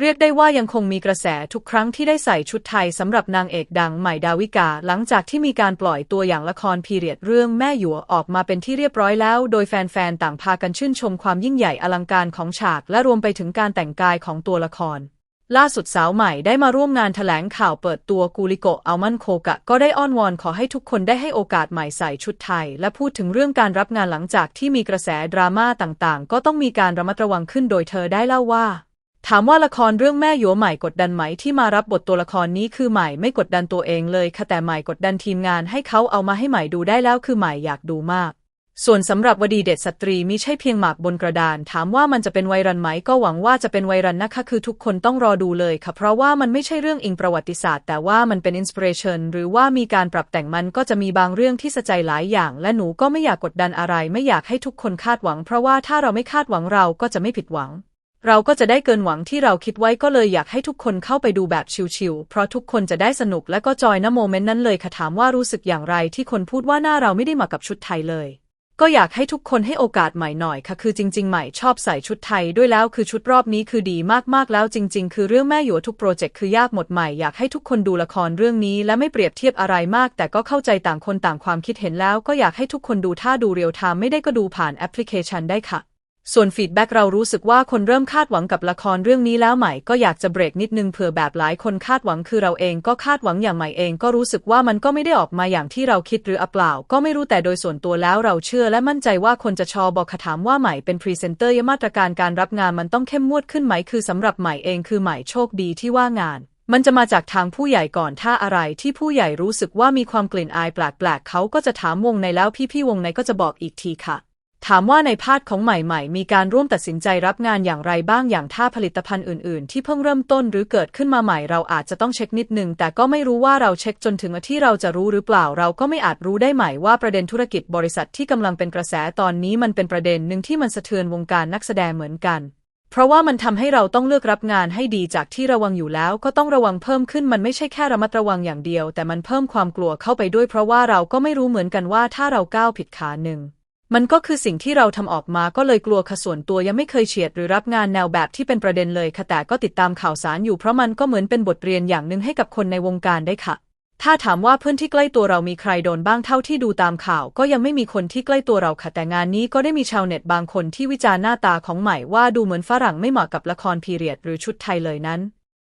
เรียกได้ว่ายังคงมีกระแสทุกครั้งที่ได้ใส่ชุดไทยสำหรับนางเอกดังใหม่ดาวิกา หลังจากที่มีการปล่อยตัวอย่างละครพีเรียดเรื่องแม่หยัวออกมาเป็นที่เรียบร้อยแล้ว โดยแฟนๆ ต่างพากันชื่นชมความยิ่งใหญ่อลังการของฉาก และรวมไปถึงการแต่งกายของตัวละคร ล่าสุดสาวใหม่ได้มาร่วมงานแถลงข่าวเปิดตัวกูริโกอัลมันโคกะ ก็ได้อ้อนวอนขอให้ทุกคนได้ให้โอกาสใหม่ใส่ชุดไทย และพูดถึงเรื่องการรับงานหลังจากที่มีกระแสดราม่าต่างๆ ก็ต้องมีการระมัดระวังขึ้นโดยเธอได้เล่าว่า ถามว่าละครเรื่องแม่หยวใหม่กดดันไหมที่มารับบทตัวละครนี้คือใหม่ไม่กดดันตัวเองเลยค่ะแต่ใหม่กดดันทีมงานให้เขาเอามาให้ใหม่ดูได้แล้วคือใหม่อยากดูมาก ส่วนสำหรับวดีเด็ดสตรีมิใช่เพียงหมากบนกระดาน ถามว่ามันจะเป็นไวรันไหมก็หวังว่าจะเป็นไวรันนะคะคือทุกคนต้องรอดูเลยค่ะเพราะว่ามันไม่ใช่เรื่องอิงประวัติศาสตร์ แต่ว่ามันเป็นอินสปิเรชันหรือว่ามีการปรับแต่งมันก็จะมีบางเรื่องที่สะใจหลายอย่าง และหนูก็ไม่อยากกดดันอะไร ไม่อยากให้ทุกคนคาดหวัง เพราะว่าถ้าเราไม่คาดหวังเราก็จะไม่ผิดหวัง เราก็จะได้เกินหวังที่เราคิดไว้ก็เลยอยากให้ทุกคนเข้าไปดูแบบชิลๆ เพราะทุกคนจะได้สนุกและก็จอยณโมเมนต์นั้นเลยค่ะถามว่ารู้สึกอย่างไรที่คนพูดว่าหน้าเราไม่ได้มากับชุดไทยเลย ก็อยากให้ทุกคนให้โอกาสใหม่หน่อยค่ะคือจริง ๆ ใหม่ชอบใส่ชุดไทยด้วยแล้วคือชุดรอบนี้คือดีมากๆแล้วจริง ๆ คือเรื่องแม่หยวทุกโปรเจกต์คือยากหมดใหม่อยากให้ทุกคนดูละครเรื่องนี้ และไม่เปรียบเทียบอะไรมาก แต่ก็เข้าใจต่างคนต่างความคิดเห็นแล้ว ก็อยากให้ทุกคนดูถ้าดูเรียลไทม์ไม่ได้ก็ดูผ่านแอปพลิเคชันได้ค่ะ ส่วนฟีดแบ็กเรารู้สึกว่าคนเริ่มคาดหวังกับละครเรื่องนี้แล้วใหม่ก็อยากจะเบรกนิดนึงเผื่อแบบหลายคนคาดหวังคือเราเองก็คาดหวังอย่างใหม่เอง ก็รู้สึกว่ามันก็ไม่ได้ออกมาอย่างที่เราคิดหรืออเปล่า ก็ไม่รู้แต่โดยส่วนตัวแล้วเราเชื่อและมั่นใจว่าคนจะชอบอกถามว่าใหม่เป็นพรีเซนเตอร์ยมาตรการการรับงานมันต้องเข้มงวดขึ้นไหมคือสำหรับใหม่เองคือใหม่โชคดีที่ว่างานมันจะมาจากทางผู้ใหญ่ก่อนถ้าอะไรที่ผู้ใหญ่รู้สึกว่ามีความกลิ่นอายแปลกๆเขาก็จะถามวงในแล้วพี่ๆวงในก็จะบอกอีกทีค่ะ ถามว่าในพาร์ทของใหม่ๆ มีการร่วมตัดสินใจรับงานอย่างไรบ้างอย่างถ้าผลิตภัณฑ์อื่นๆ ที่เพิ่งเริ่มต้นหรือเกิดขึ้นมาใหม่เราอาจจะต้องเช็คนิดนึง แต่ก็ไม่รู้ว่าเราเช็คจนถึงที่เราจะรู้หรือเปล่าเราก็ไม่อาจรู้ได้ใหม่ว่าประเด็นธุรกิจบริษัทที่กำลังเป็นกระแสตอนนี้มันเป็นประเด็นหนึ่งที่มันสะเทือนวงการนักแสดงเหมือนกัน เพราะว่ามันทำให้เราต้องเลือกรับงานให้ดีจากที่ระวังอยู่แล้ว ก็ต้องระวังเพิ่มขึ้นมันไม่ใช่แค่ระมัดระวังอย่างเดียว แต่มันเพิ่มความกลัวเข้าไปด้วย เพราะว่าเราก็ไม่รู้เหมือนกันว่าถ้าเราก้าวผิดขาหนึ่ง มันก็คือสิ่งที่เราทำออกมาก็เลยกลัวค่ะส่วนตัวยังไม่เคยเฉียดหรือรับงานแนวแบบที่เป็นประเด็นเลยค่ะแต่ก็ติดตามข่าวสารอยู่เพราะมันก็เหมือนเป็นบทเรียนอย่างหนึ่งให้กับคนในวงการได้ค่ะ ถ้าถามว่าเพื่อนที่ใกล้ตัวเรามีใครโดนบ้างเท่าที่ดูตามข่าว ก็ยังไม่มีคนที่ใกล้ตัวเราค่ะแต่งานนี้ก็ได้มีชาวเน็ตบางคนที่วิจารณ์หน้าตาของใหม่ว่าดูเหมือนฝรั่งไม่เหมาะกับละครพีเรียดหรือชุดไทยเลยนั้น